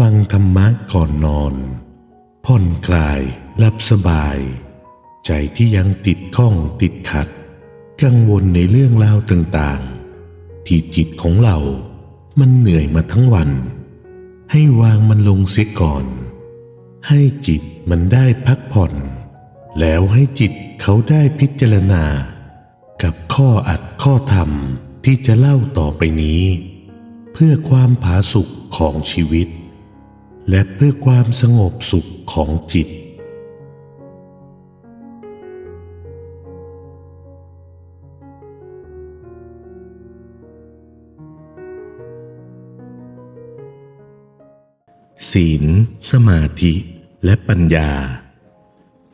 ฟังธรรมะก่อนนอน ผ่อนคลายหลับสบาย ใจที่ยังติดข้องติดขัด กังวลในเรื่องราวต่างๆ ที่จิตของเรา มันเหนื่อยมาทั้งวัน ให้วางมันลงเสียก่อน ให้จิตมันได้พักผ่อน แล้วให้จิตเขาได้พิจารณา กับข้ออัดข้อธรรมที่จะเล่าต่อไปนี้ เพื่อความผาสุกของชีวิต และเพื่อความสงบสุขของจิต ศีล สมาธิ และปัญญา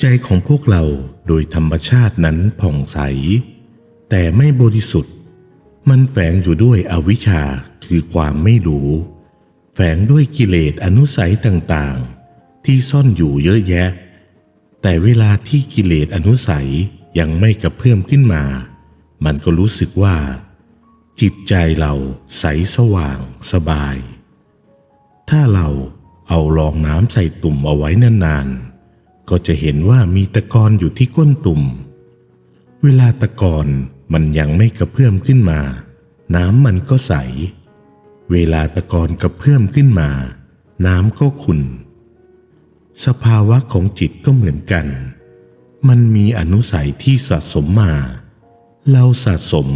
ใจของพวกเราโดยธรรมชาตินั้นผ่องใส แต่ไม่บริสุทธิ์ มันแฝงอยู่ด้วยอวิชชาคือความไม่รู้ แฝงด้วยกิเลสอนุสัยต่างๆ ที่ซ่อนอยู่เยอะแยะ แต่เวลาที่กิเลสอนุสัยยังไม่กระเพื่อมขึ้นมา มันก็รู้สึกว่า จิตใจเราใสสว่างสบาย ถ้าเราเอารองน้ำใส่ตุ่มเอาไว้นานๆ ก็จะเห็นว่ามีตะกอนอยู่ที่ก้นตุ่ม เวลาตะกอนมันยังไม่กระเพื่อมขึ้นมา น้ำมันก็ใส เวลาตะกอนกระเพื่อมขึ้นมา น้ำก็ขุ่น สภาวะของจิตก็เหมือนกัน มันมีอนุสัยที่สะสมมา เราสะสม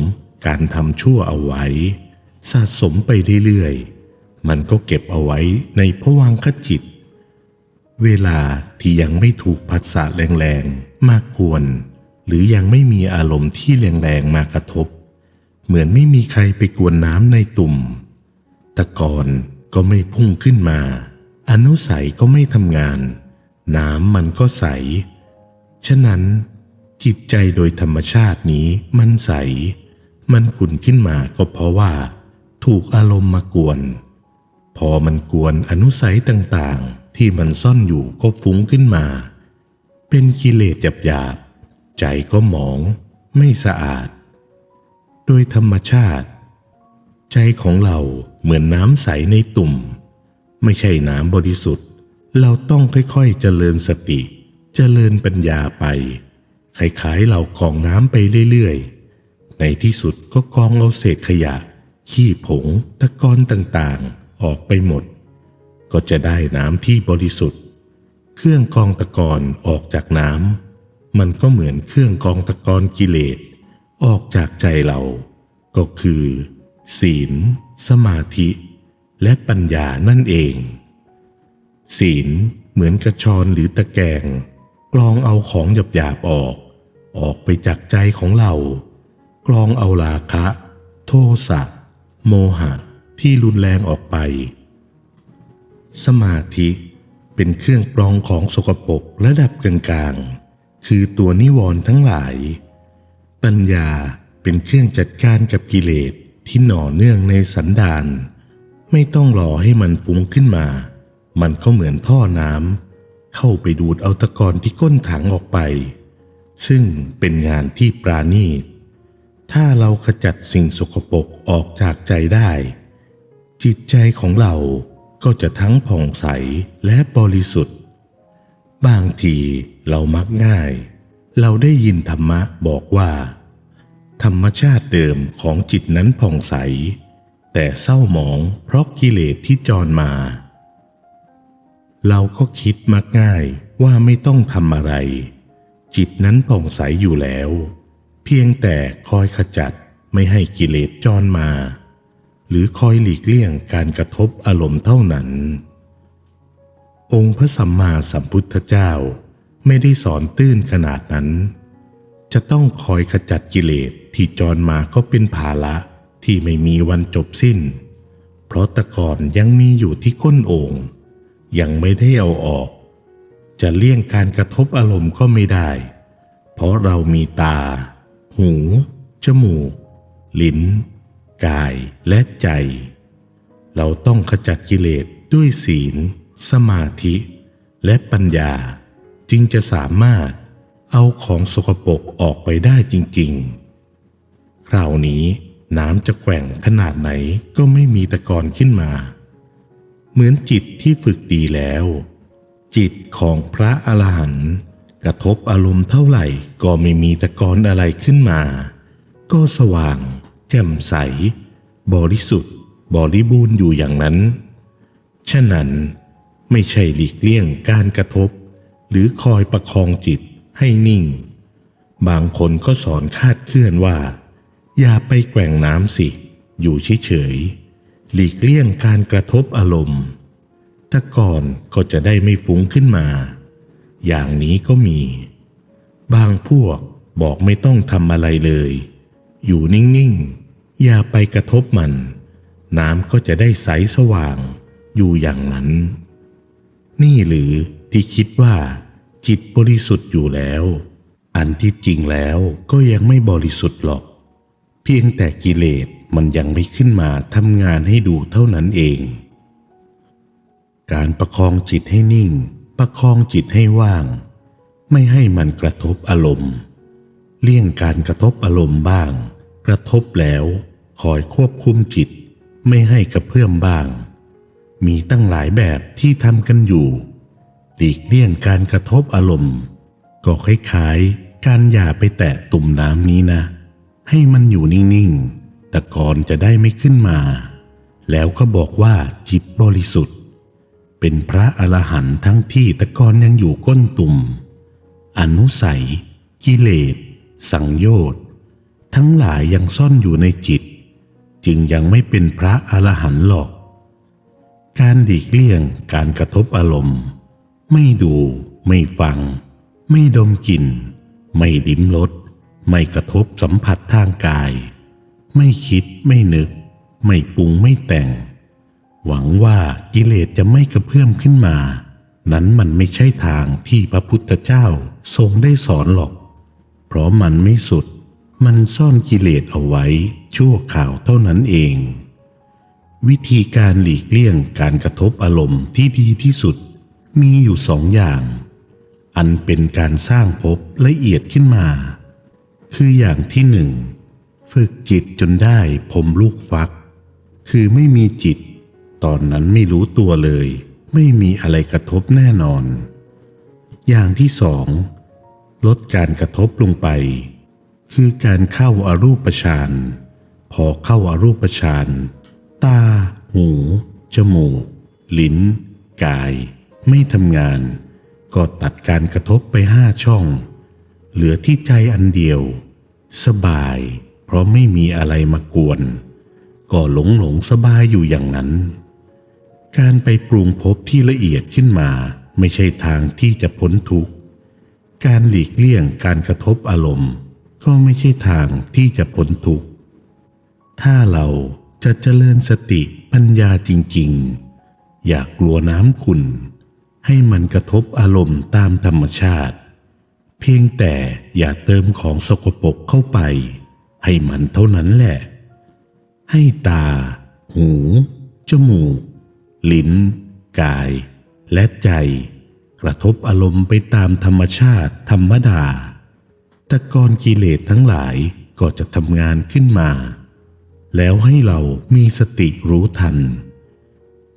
การทำชั่วเอาไว้ สะสมไปเรื่อยๆ มันก็เก็บเอาไว้ในผวังคจิต เวลาที่ยังไม่ถูกผัสสะแรงๆ มากกวน หรือยังไม่มีอารมณ์ที่แรงๆ มากระทบ เหมือนไม่มีใครไปกวนน้ำในตุ่ม ตะกอนก็ไม่พุ่งขึ้นมา อนุสัยก็ไม่ทำงาน น้ำมันก็ใส ฉะนั้น จิตใจโดยธรรมชาตินี้มันใส มันขุ่นขึ้นมาก็เพราะว่า ถูกอารมณ์มากวน พอมันกวนอนุสัยต่างๆ ที่มันซ่อนอยู่ก็ฟุ้งขึ้นมา เป็นกิเลสหยาบๆใจก็หมอง ไม่สะอาด โดยธรรมชาติ ใจของเราเหมือนน้ำใสในตุ่ม ไม่ใช่น้ำบริสุทธิ์ เราต้องค่อยๆเจริญสติ เจริญปัญญาไปคล้ายๆเรากองน้ำไปเรื่อยๆ ในที่สุดก็กองเอาเศษขยะ ขี้ผงตะกอนต่างๆ ออกไปหมด ก็จะได้น้ำที่บริสุทธิ์ เครื่องกองตะกอนออกจากน้ำมันก็เหมือนเครื่องกองตะกอนกิเลสออกจากใจเรา ก็คือ ศีล สมาธิ และปัญญานั่นเอง ศีลเหมือนกระชอนหรือตะแกรงกรองเอาของหยาบๆออก ออกไปจากใจของเรากรองเอาราคะ โทสะโมหะที่รุนแรงออกไป สมาธิเป็นเครื่องกรองของสกปรกระดับกลางๆ คือตัวนิวรณ์ทั้งหลาย ปัญญาเป็นเครื่องจัดการกับกิเลส ที่หน่อเนื่องในสันดานไม่ต้องรอให้มันฟุ้งขึ้นมา มันก็เหมือนท่อน้ำเข้าไปดูดเอาตะกอนที่ก้นถังออกไป ซึ่งเป็นงานที่ปราณีต ถ้าเราขจัดสิ่งสกปรกออกจากใจได้ จิตใจของเราก็จะทั้งผ่องใสและบริสุทธิ์ บางทีเรามักง่าย เราได้ยินธรรมะบอกว่า ธรรมชาติเดิมของจิตนั้นผ่องใส แต่เศร้าหมองเพราะกิเลสที่จรมา เราก็คิดมักง่ายว่าไม่ต้องทำอะไร จิตนั้นผ่องใสอยู่แล้ว เพียงแต่คอยขจัดไม่ให้กิเลสจรมา หรือคอยหลีกเลี่ยงการกระทบอารมณ์เท่านั้น องค์พระสัมมาสัมพุทธเจ้าไม่ได้สอนตื้นขนาดนั้น จะต้องคอยขจัดกิเลส ที่จรมาก็เป็นภาระที่ไม่มีวันจบสิ้น เพราะตะกอนยังมีอยู่ที่ก้นโอ่งยังไม่ได้เอาออก จะเลี่ยงการกระทบอารมณ์ก็ไม่ได้ เพราะเรามีตา หู จมูก ลิ้น กายและใจ เราต้องขจัดกิเลสด้วยศีล สมาธิ และปัญญา จึงจะสามารถเอาของสกปรกออกไปได้จริง ๆ คราวนี้น้ำจะแกว่งขนาดไหนก็ไม่มีตะกอนขึ้นมา เหมือนจิตที่ฝึกดีแล้ว จิตของพระอรหันต์กระทบอารมณ์เท่าไหร่ก็ไม่มีตะกอนอะไรขึ้นมา ก็สว่าง แจ่มใส บริสุทธิ์ บริบูรณ์อยู่อย่างนั้น ฉะนั้นไม่ใช่หลีกเลี่ยงการกระทบ หรือคอยประคองจิตให้นิ่ง บางคนก็สอนคาดเคลื่อนว่า อย่าไปแกว่งน้ำสิ อยู่เฉยๆหลีกเลี่ยงการกระทบอารมณ์ถ้าก่อนก็จะได้ไม่ฟุ้งขึ้นมา อย่างนี้ก็มี บางพวกบอกไม่ต้องทำอะไรเลย อยู่นิ่งๆ อย่าไปกระทบมัน น้ำก็จะได้ใสสว่าง อยู่อย่างนั้น นี่หรือที่คิดว่า จิตบริสุทธิ์อยู่แล้ว อันที่จริงแล้วก็ยังไม่บริสุทธิ์หรอก เพียงแต่กิเลสมันยังไม่ขึ้นมาทำงานให้ดูเท่านั้นเอง การประคองจิตให้นิ่ง ประคองจิตให้ว่าง ไม่ให้มันกระทบอารมณ์ เลี่ยงการกระทบอารมณ์บ้าง กระทบแล้วคอยควบคุมจิต ไม่ให้กระเพื่อมบ้าง มีตั้งหลายแบบที่ทำกันอยู่หลีกเลี่ยงการกระทบอารมณ์ ก็คล้ายๆการอย่าไปแตะตุ่มน้ำนี้นะ ให้มันอยู่นิ่งๆตะกอนจะได้ไม่ขึ้นมา แล้วก็บอกว่าจิตบริสุทธิ์ เป็นพระอรหันต์ทั้งที่ตะกอนยังอยู่ก้นตุ่ม อนุสัย กิเลส สังโยชน์ ทั้งหลายยังซ่อนอยู่ในจิต จึงยังไม่เป็นพระอรหันต์หรอก การดีกเลี่ยงการกระทบอารมณ์ ไม่ดู ไม่ฟัง ไม่ดมกลิ่น ไม่ลิ้มรส ไม่กระทบสัมผัสทางกาย ไม่คิดไม่นึก ไม่ปรุงไม่แต่ง หวังว่ากิเลสจะไม่กระเพื่อมขึ้นมา นั้นมันไม่ใช่ทางที่พระพุทธเจ้าทรงได้สอนหรอก เพราะมันไม่สุด มันซ่อนกิเลสเอาไว้ชั่วข่าวเท่านั้นเอง วิธีการหลีกเลี่ยงการกระทบอารมณ์ที่ดีที่สุดมีอยู่สองอย่าง อันเป็นการสร้างภพละเอียดขึ้นมา คืออย่างที่หนึ่ง ฝึกจิตจนได้ผมลูกฟัก คือไม่มีจิต ตอนนั้นไม่รู้ตัวเลย ไม่มีอะไรกระทบแน่นอน อย่างที่สอง ลดการกระทบลงไป คือการเข้าอารูปฌานพอเข้าอารูปฌานตา หู จมูก ลิ้น กาย ไม่ทำงาน ก็ตัดการกระทบไปห้าช่อง เหลือที่ใจอันเดียว สบาย เพราะไม่มีอะไรมากวน ก็หลงหลงสบายอยู่อย่างนั้น การไปปรุงภพที่ละเอียดขึ้นมาไม่ใช่ทางที่จะพ้นทุกข์ การหลีกเลี่ยงการกระทบอารมณ์ ก็ไม่ใช่ทางที่จะพ้นทุกข์ ถ้าเราจะเจริญสติปัญญาจริง ๆ อย่ากกลัวน้ำขุ่นให้มันกระทบอารมณ์ตามธรรมชาติ เพียงแต่อย่าเติมของสกปรกเข้าไป ให้มันเท่านั้นแหละ ให้ตา หู จมูก ลิ้น กาย และใจ กระทบอารมณ์ไปตามธรรมชาติธรรมดาตะกอนกิเลสทั้งหลายก็จะทำงานขึ้นมา แล้วให้เรามีสติรู้ทัน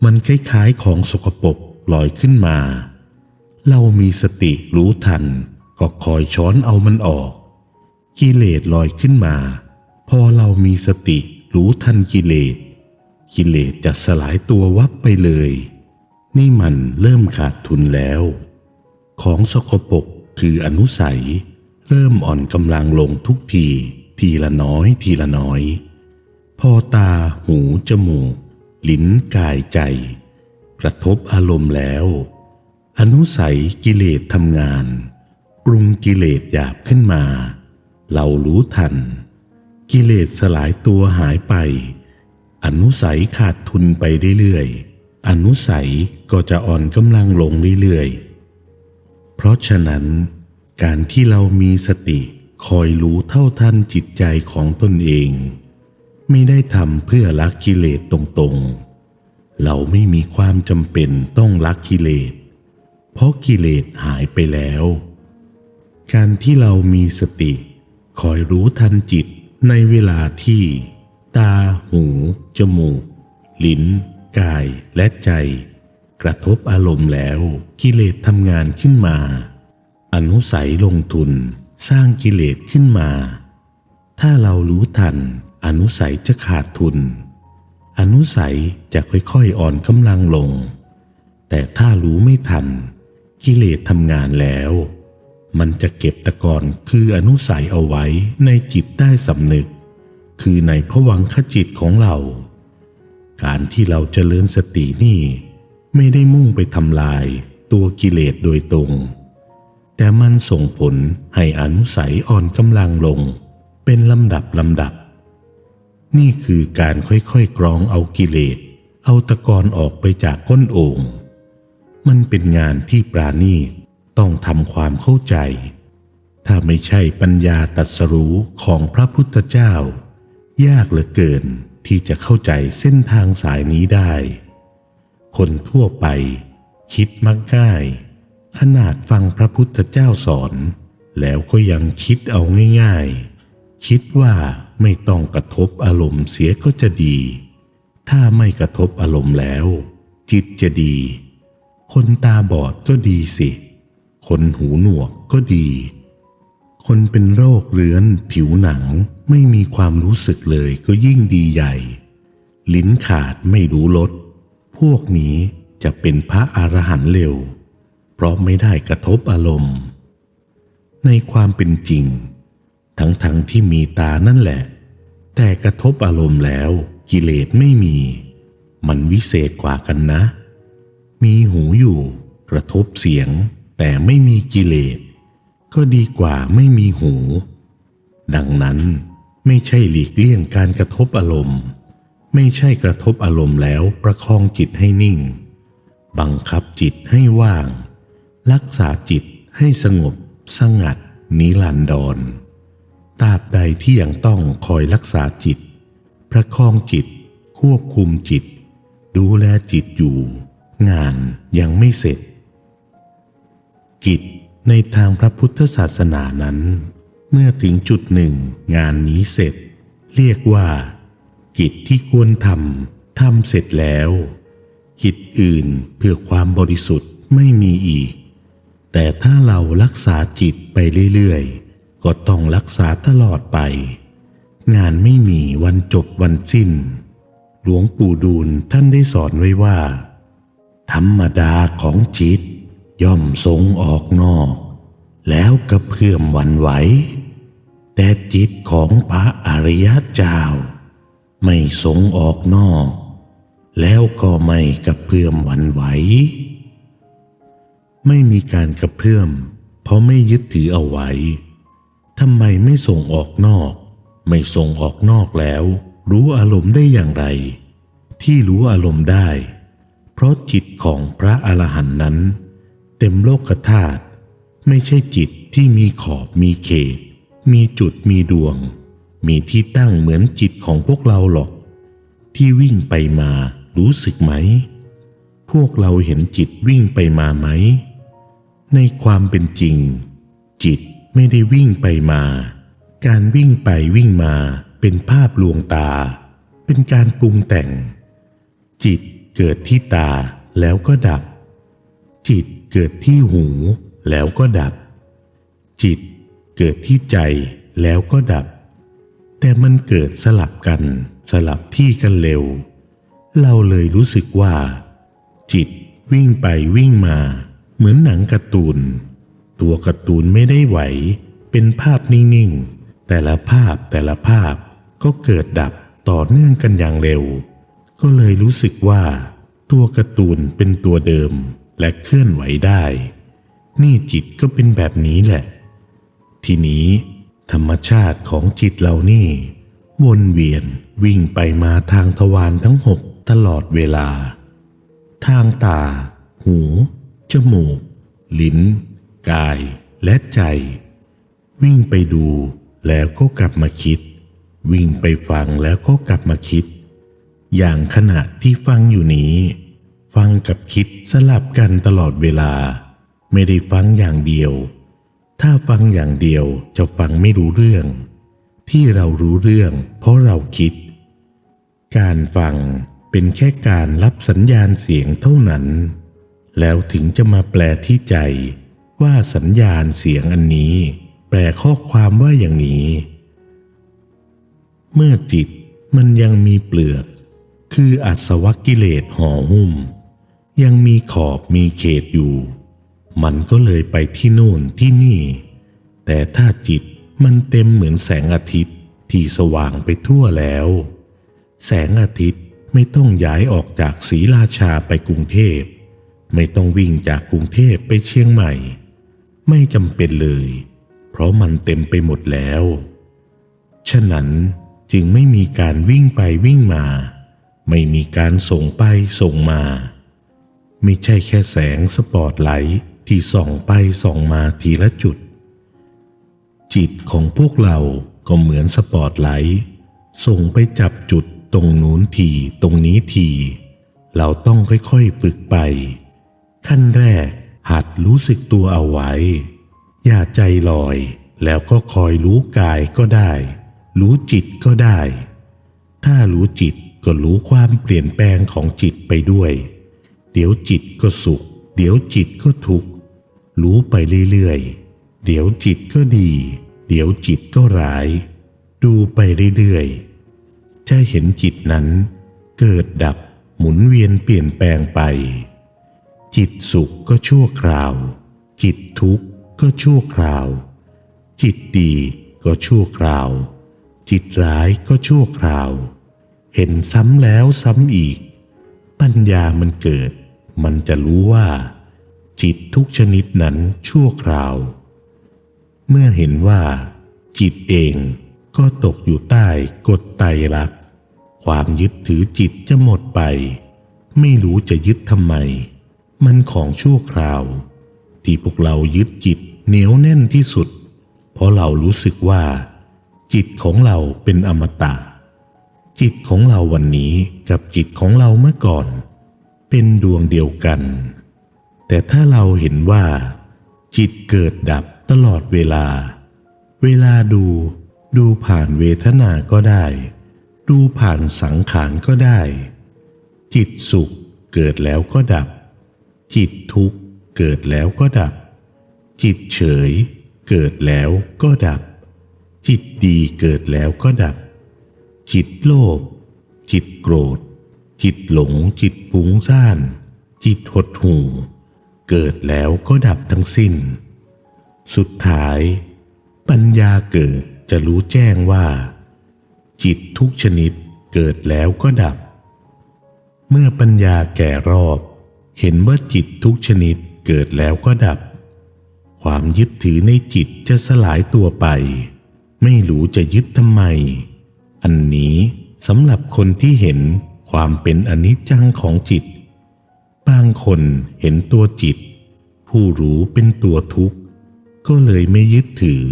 มันคล้ายๆของสกปรกลอยขึ้นมา เรามีสติรู้ทัน ก็คอยช้อนเอามันออก กิเลสลอยขึ้นมา พอเรามีสติรู้ทันกิเลส กิเลสจะสลายตัววับไปเลย นี่มันเริ่มขาดทุนแล้ว ของสกปรกคืออนุสัย เริ่มอ่อนกำลังลงทุกที ทีละน้อยทีละน้อย พอตา หู จมูก ลิ้น กายใจ กระทบอารมณ์แล้ว อนุสัยกิเลสทำงาน ปรุงกิเลสหยาบขึ้นมา เรารู้ทัน กิเลสสลายตัวหายไป อนุสัยขาดทุนไปเรื่อยๆอนุสัยก็จะอ่อนกำลังลงเรื่อยๆ เพราะฉะนั้น การที่เรามีสติคอยรู้เท่าทันจิตใจของตนเอง ไม่ได้ทำเพื่อลักกิเลสตรงๆ เราไม่มีความจำเป็นต้องลักกิเลส เพราะกิเลสหายไปแล้ว การที่เรามีสติ คอยรู้ทันจิตในเวลาที่ ตา หู จมูก ลิ้น กายและใจ กระทบอารมณ์แล้วกิเลสทำงานขึ้นมา อนุสัยลงทุนสร้างกิเลสขึ้นมา ถ้าเรารู้ทัน อนุสัยจะขาดทุน อนุสัยจะค่อยๆอ่อนกำลังลง แต่ถ้ารู้ไม่ทัน กิเลสทำงานแล้ว มันจะเก็บตะกอนคืออนุสัยเอาไว้ในจิตใต้สำนึก คือในผวังขจิตของเรา การที่เราเจริญสตินี่ ไม่ได้มุ่งไปทำลายตัวกิเลสโดยตรง แต่มันส่งผลให้อนุสัยอ่อนกำลังลง เป็นลำดับลำดับ นี่คือการค่อยๆกรองเอากิเลส เอาตะกอนออกไปจากก้นโอ่งมันเป็นงานที่ปราณีต ต้องทำความเข้าใจ ถ้าไม่ใช่ปัญญาตรัสรู้ของพระพุทธเจ้า ยากเหลือเกินที่จะเข้าใจเส้นทางสายนี้ได้ คนทั่วไปคิดมักง่าย ขนาดฟังพระพุทธเจ้าสอน แล้วก็ยังคิดเอาง่าย ๆ คิดว่าไม่ต้องกระทบอารมณ์เสียก็จะดี ถ้าไม่กระทบอารมณ์แล้ว จิตจะดี คนตาบอดก็ดีสิ คนหูหนวกก็ดี คนเป็นโรคเรื้อน ผิวหนังไม่มีความรู้สึกเลยก็ยิ่งดีใหญ่ ลิ้นขาดไม่รู้ลด พวกนี้จะเป็นพระอรหันต์เร็ว เพราะไม่ได้กระทบอารมณ์ ในความเป็นจริง ทั้งๆทที่มีตานั่นแหละ แต่กระทบอารมณ์แล้วกิเลสไม่มี มันวิเศษกว่ากันนะ มีหูอยู่กระทบเสียง แต่ไม่มีกิเลสก็ดีกว่าไม่มีหู ดังนั้นไม่ใช่หลีกเลี่ยงการกระทบอารมณ์ ไม่ใช่กระทบอารมณ์แล้วประคองจิตให้นิ่ง บังคับจิตให้ว่าง รักษาจิตให้สงบ สงัด นิรันดรตราบใดที่ยังต้องคอยรักษาจิต ประคองจิต ควบคุมจิต ดูแลจิตอยู่ งานยังไม่เสร็จ กิจในทางพระพุทธศาสนานั้น เมื่อถึงจุดหนึ่งงานนี้เสร็จ เรียกว่า กิจที่ควรทำทำเสร็จแล้ว กิจอื่นเพื่อความบริสุทธิ์ไม่มีอีก แต่ถ้าเรารักษาจิตไปเรื่อยๆ ก็ต้องรักษาตลอดไป งานไม่มีวันจบวันสิ้น หลวงปู่ดูลท่านได้สอนไว้ว่า ธรรมดาของจิต ย่อมทรงออกนอก แล้วกระเพื่อมหวันไหว แต่จิตของพระอริยเจ้า ไม่ทรงออกนอก แล้วก็ไม่กระเพื่อมหวันไหว ไม่มีการกระเพื่อม เพราะไม่ยึดถือเอาไว้ทำไมไม่ส่งออกนอก ไม่ส่งออกนอกแล้ว รู้อารมณ์ได้อย่างไร ที่รู้อารมณ์ได้ เพราะจิตของพระอรหันต์นั้น ต็มโลกธาตุไม่ใช่จิตที่มีขอบมีเขต มีจุดมีดวง มีที่ตั้งเหมือนจิตของพวกเราหรอก ที่วิ่งไปมารู้สึกไหม พวกเราเห็นจิตวิ่งไปมาไหม ในความเป็นจริง จิตไม่ได้วิ่งไปมา การวิ่งไปวิ่งมาเป็นภาพลวงตา เป็นการปรุงแต่ง จิตเกิดที่ตาแล้วก็ดับ จิต เกิดที่หูแล้วก็ดับ จิตเกิดที่ใจแล้วก็ดับ แต่มันเกิดสลับกันสลับที่กันเร็ว เราเลยรู้สึกว่า จิตวิ่งไปวิ่งมาเหมือนหนังการ์ตูน ตัวการ์ตูนไม่ได้ไหว เป็นภาพนิ่งๆ แต่ละภาพแต่ละภาพก็เกิดดับต่อเนื่องกันอย่างเร็ว ก็เลยรู้สึกว่า ตัวการ์ตูนเป็นตัวเดิม และเคลื่อนไหวได้ นี่จิตก็เป็นแบบนี้แหละ ทีนี้ธรรมชาติของจิตเรานี่วนเวียนวิ่งไปมาทางทวารทั้งหกตลอดเวลา ทางตา หู จมูก ลิ้น กายและใจ วิ่งไปดูแล้วก็กลับมาคิด วิ่งไปฟังแล้วก็กลับมาคิด อย่างขณะที่ฟังอยู่นี้ ฟังกับคิดสลับกันตลอดเวลา ไม่ได้ฟังอย่างเดียว ถ้าฟังอย่างเดียวจะฟังไม่รู้เรื่อง ที่เรารู้เรื่อง เพราะเราคิด การฟังเเป็นแค่การรับสัญญาณเสียงเท่านั้น แล้วถึงจะมาแปลที่ใจว่าสัญญาณเสียงอันนี้ แปลข้อความว่าอย่างนี้ เมื่อจิตมันยังมีเปลือก คืออัศวกิเลสห่อหุ้ม ยังมีขอบมีเขตอยู่ มันก็เลยไปที่โน่นที่นี่ แต่ถ้าจิตมันเต็มเหมือนแสงอาทิตย์ที่สว่างไปทั่วแล้ว แสงอาทิตย์ไม่ต้องย้ายออกจากศรีราชาไปกรุงเทพ ไม่ต้องวิ่งจากกรุงเทพไปเชียงใหม่ ไม่จำเป็นเลย เพราะมันเต็มไปหมดแล้ว ฉะนั้นจึงไม่มีการวิ่งไปวิ่งมา ไม่มีการส่งไปส่งมา ไม่ใช่แค่แสงสปอตไลท์ที่ส่องไปส่องมาทีละจุด จิตของพวกเราก็เหมือนสปอตไลท์ส่งไปจับจุดตรงนู้นทีตรงนี้ที เราต้องค่อยๆฝึกไป ขั้นแรกหัดรู้สึกตัวเอาไว้ อย่าใจลอย แล้วก็คอยรู้กายก็ได้ รู้จิตก็ได้ ถ้ารู้จิตก็รู้ความเปลี่ยนแปลงของจิตไปด้วย เดี๋ยวจิตก็สุข เดี๋ยวจิตก็ทุกข์ รู้ไปเรื่อยๆ เดี๋ยวจิตก็ดี เดี๋ยวจิตก็ร้าย ดูไปเรื่อยๆ จะเห็นจิตนั้น เกิดดับหมุนเวียนเปลี่ยนแปลงไป จิตสุขก็ชั่วคราว จิตทุกข์ก็ชั่วคราว จิตดีก็ชั่วคราว จิตร้ายก็ชั่วคราว เห็นซ้ำแล้วซ้ำอีก ปัญญามันเกิด มันจะรู้ว่า จิตทุกชนิดนั้นชั่วคราว เมื่อเห็นว่า จิตเองก็ตกอยู่ใต้กฎไตรลักษณ์ความยึดถือจิตจะหมดไป ไม่รู้จะยึดทำไม มันของชั่วคราว ที่พวกเรายึดจิตเหนียวแน่นที่สุด เพราะเรารู้สึกว่า จิตของเราเป็นอมตะจิตของเราวันนี้กับจิตของเราเมื่อก่อน เป็นดวงเดียวกัน แต่ถ้าเราเห็นว่า จิตเกิดดับตลอดเวลา เวลาดูดูผ่านเวทนาก็ได้ ดูผ่านสังขารก็ได้ จิตสุขเกิดแล้วก็ดับ จิตทุกข์เกิดแล้วก็ดับ จิตเฉย เกิดแล้วก็ดับ จิตดีเกิดแล้วก็ดับ จิตโลภจิตโกรธ จิตหลงจิตฟุ้งซ่าน จิตหดหู่ เกิดแล้วก็ดับทั้งสิ้น สุดท้าย ปัญญาเกิดจะรู้แจ้งว่า จิตทุกชนิดเกิดแล้วก็ดับ เมื่อปัญญาแก่รอบ เห็นว่าจิตทุกชนิดเกิดแล้วก็ดับ ความยึดถือในจิตจะสลายตัวไป ไม่รู้จะยึดทำไม อันนี้สำหรับคนที่เห็น ความเป็นอนิจจังของจิต บางคนเห็นตัวจิต ผู้รู้เป็นตัวทุกข์ ก็เลยไม่ยึดถือ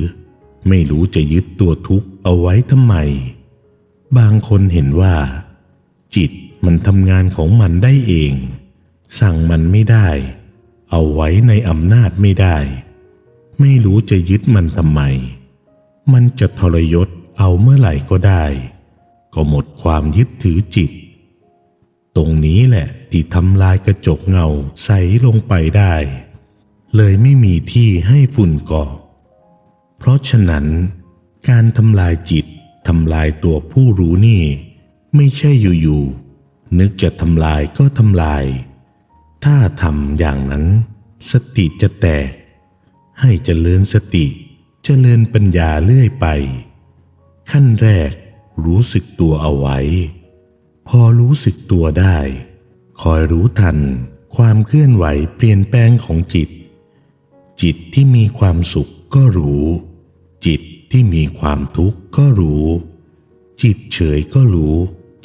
ไม่รู้จะยึดตัวทุกข์เอาไว้ทำไม บางคนเห็นว่า จิตมันทำงานของมันได้เอง สั่งมันไม่ได้ เอาไว้ในอำนาจไม่ได้ ไม่รู้จะยึดมันทำไม มันจะทรยศเอาเมื่อไหร่ก็ได้ ก็หมดความยึดถือจิต ตรงนี้แหละที่ทำลายกระจกเงาใสลงไปได้ เลยไม่มีที่ให้ฝุ่นเกาะเพราะฉะนั้น การทำลายจิตทำลายตัวผู้รู้นี่ ไม่ใช่อยู่ๆนึกจะทำลายก็ทำลาย ถ้าทำอย่างนั้น สติจะแตก ให้เจริญสติเจริญปัญญาเรื่อยไป ขั้นแรกรู้สึกตัวเอาไว้ พอรู้สึกตัวได้ คอยรู้ทันความเคลื่อนไหวเปลี่ยนแปลงของจิต จิตที่มีความสุขก็รู้ จิตที่มีความทุกข์ก็รู้ จิตเฉยก็รู้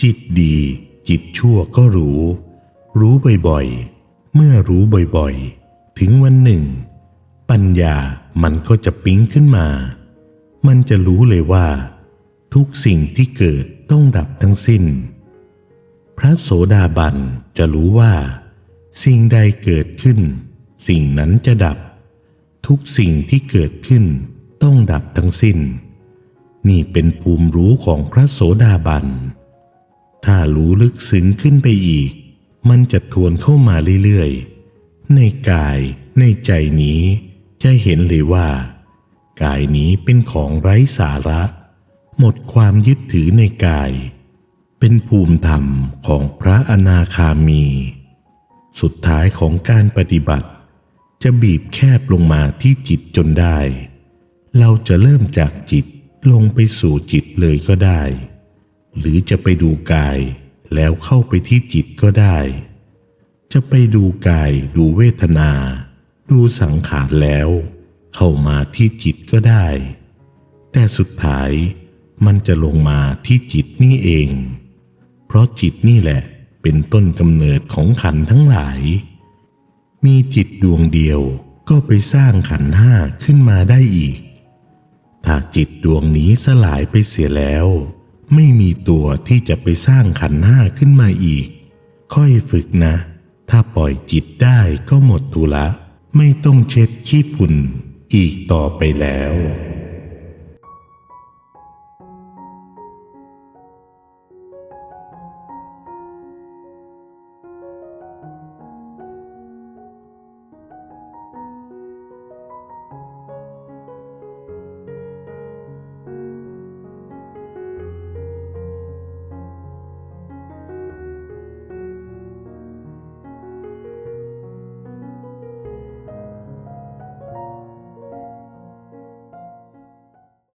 จิตดี จิตชั่วก็รู้ รู้บ่อยๆ เมื่อรู้บ่อยๆ ถึงวันหนึ่ง ปัญญามันก็จะปิ๊งขึ้นมา มันจะรู้เลยว่า ทุกสิ่งที่เกิดต้องดับทั้งสิ้น พระโสดาบันจะรู้ว่า สิ่งใดเกิดขึ้น สิ่งนั้นจะดับ ทุกสิ่งที่เกิดขึ้นต้องดับทั้งสิ้น นี่เป็นภูมิรู้ของพระโสดาบัน ถ้ารู้ลึกซึ้งขึ้นไปอีก มันจะทวนเข้ามาเรื่อยๆ ในกายในใจนี้จะเห็นเลยว่า กายนี้เป็นของไร้สาระ หมดความยึดถือในกาย เป็นภูมิธรรมของพระอนาคามี สุดท้ายของการปฏิบัติ จะบีบแคบลงมาที่จิตจนได้ เราจะเริ่มจากจิตลงไปสู่จิตเลยก็ได้ หรือจะไปดูกายแล้วเข้าไปที่จิตก็ได้ จะไปดูกายดูเวทนา ดูสังขารแล้ว เข้ามาที่จิตก็ได้ แต่สุดท้ายมันจะลงมาที่จิตนี่เอง เพราะจิตนี่แหละเป็นต้นกำเนิดของขันทั้งหลาย มีจิตดวงเดียวก็ไปสร้างขันห้าขึ้นมาได้อีก ถ้าจิตดวงนี้สลายไปเสียแล้ว ไม่มีตัวที่จะไปสร้างขันห้าขึ้นมาอีก ค่อยฝึกนะ ถ้าปล่อยจิตได้ก็หมดทุละ ไม่ต้องเช็ดขี้ฝุ่นอีกต่อไปแล้ว